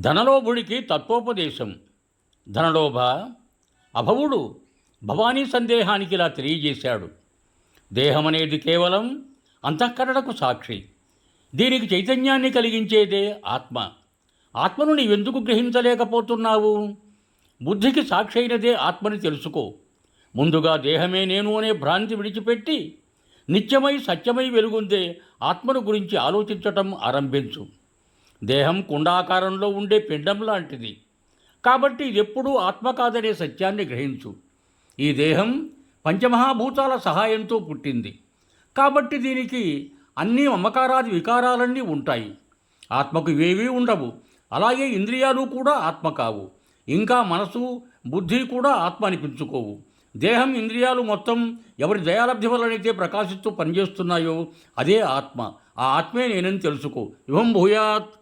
ధనలోభుడికి తత్వోపదేశం. ధనలోభ అభవుడు భవానీ సందేహానికి ఇలా తెలియజేశాడు. దేహం అనేది కేవలం అంతఃకరణకు సాక్షి. దీనికి చైతన్యాన్ని కలిగించేదే ఆత్మ. ఆత్మను నీవెందుకు గ్రహించలేకపోతున్నావు? బుద్ధికి సాక్షి అయినదే ఆత్మని తెలుసుకో. ముందుగా దేహమే నేను అనే భ్రాంతి విడిచిపెట్టి నిత్యమై సత్యమై వెలుగుందే ఆత్మను గురించి ఆలోచించటం ఆరంభించు. దేహం కుండాకారంలో ఉండే పిండం లాంటిది. కాబట్టి ఇది ఎప్పుడూ ఆత్మ కాదనే సత్యాన్ని గ్రహించు. ఈ దేహం పంచమహాభూతాల సహాయంతో పుట్టింది. కాబట్టి దీనికి అన్ని మమకారాది వికారాలన్నీ ఉంటాయి. ఆత్మకు ఇవేవీ ఉండవు. అలాగే ఇంద్రియాలు కూడా ఆత్మ కావు ఇంకా మనసు బుద్ధి కూడా ఆత్మ అనిపించుకోవు. దేహం ఇంద్రియాలు మొత్తం ఎవరి దయాలబ్ధి వల్లనైతే ప్రకాశిస్తూ పనిచేస్తున్నాయో అదే ఆత్మ. ఆ ఆత్మే నేనని తెలుసుకో. ఇవం భూయాత్.